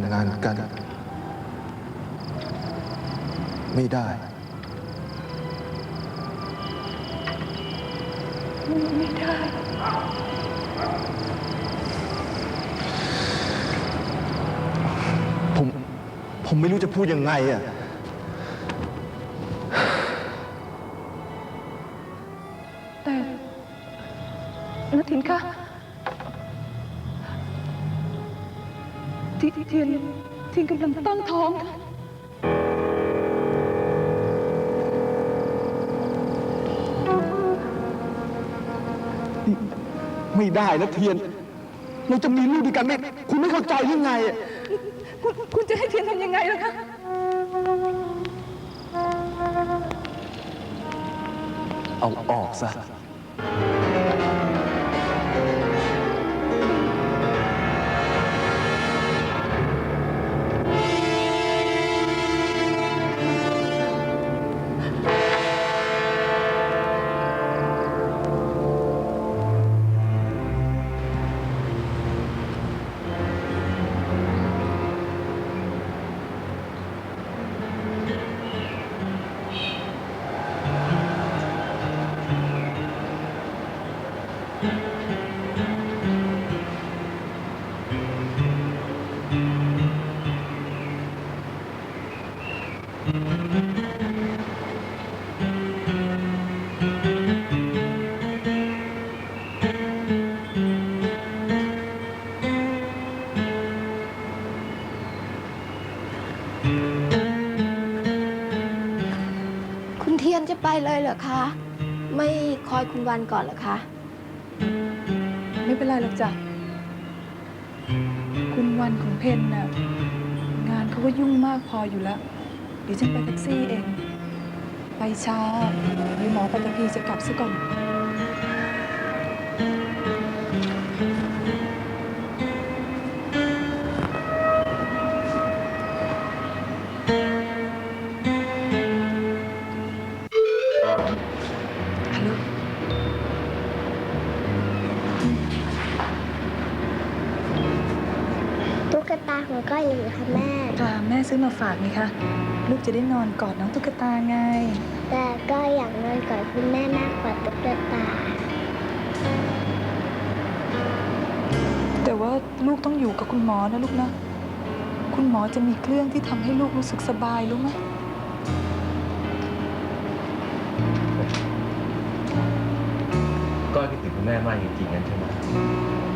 แต่งงานกัน ไม่ได้ ไม่ได้ ผม ผมไม่รู้จะพูดยังไงอะแต่นาทินคะ ที่เทียนเทียนกำลังตั้งท้องค่ะไม่ได้นะเทียน เราจะมีลูกด้วยกันไม่ คุณไม่เข้าใจหรือไงอะคุณคุณจะให้เทียนทำยังไงล่ะคะเอาออกซะ คุณเทียนจะไปเลยเหรอคะ ไม่คอยคุณวันก่อนเหรอคะ ไม่เป็นไรหรอกจ้ะ คุณวันของเพนน่ะ งานเขาก็ยุ่งมากพออยู่แล้ว เดี๋ยวฉันไปแท็กซี่เอง ไปช้าเดี๋ยวหมอปัตตภีจะกลับซะก่อน ตุ๊กตาของก้อยหรือค่ะแม่ ค่ะแม่ซื้อมาฝากนี่คะลูกจะได้นอนกอดน้องตุ๊กตาไง แต่ก้อยอยากนอนกอดคุณแม่มากกว่าตุ๊กตา แต่ว่าลูกต้องอยู่กับคุณหมอนะลูกนะ คุณหมอจะมีเครื่องที่ทำให้ลูกรู้สึกสบายรู้ไหมก้อยคิดถึงคุณแม่มากจริงๆงั้นใช่ไหมบางที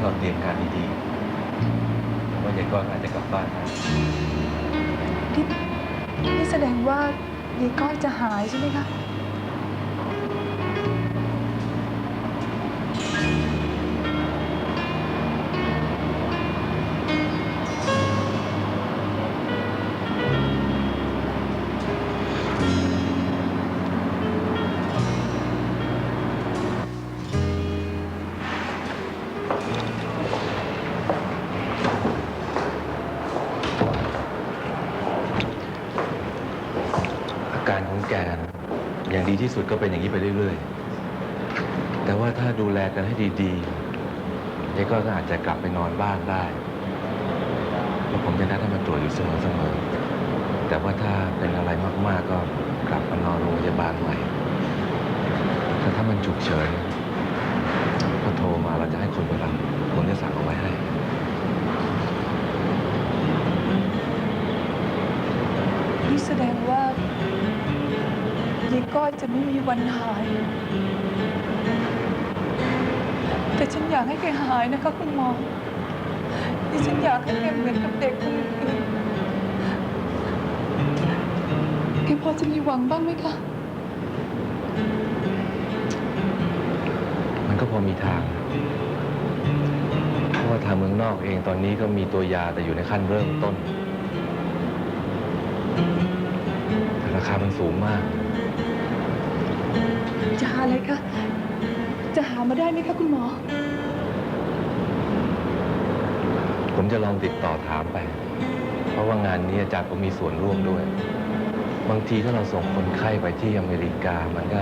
ถ้าเราเตรียมการดีๆว่ายายก้อยอาจจะกลับบ้านได้ที่นี่แสดงว่ายายก้อยจะหายใช่ไหมคะ แกนอย่างดีที่สุดก็เป็นอย่างนี้ไปเรื่อย ๆ แต่ว่าถ้าดูแลกันให้ดีๆยายก้อยก็อาจจะกลับไปนอนบ้านได้แล้วผมจะนัดให้มาตรวจอยู่เสมอๆแต่ว่าถ้าเป็นอะไรมากๆก็กลับมานอนโรงพยาบาลใหม่แต่ถ้ามันฉุกเฉินก็โทรมาเราจะให้คนายายก้อยจะไม่มีวันหาย แต่ฉันอยากให้แกหายนะคะคุณหมอดิฉันอยากให้แกเหมือนกับเด็กคนอื่นแกพอจะมีหวังบ้างไหมคะ มันก็พอมีทาง เพราะว่าทางเมืองนอกเองตอนนี้ก็มีตัวยาแต่อยู่ในขั้นเริ่มต้น ราคามันสูงมาก จะหาอะไรคะ จะหามาได้ไหมคะคุณหมอ ผมจะลองติดต่อถามไป เพราะว่างานนี้อาจารย์ผมมีส่วนร่วมด้วย บางทีถ้าเราส่งคนไข้ไปที่อเมริกามันก็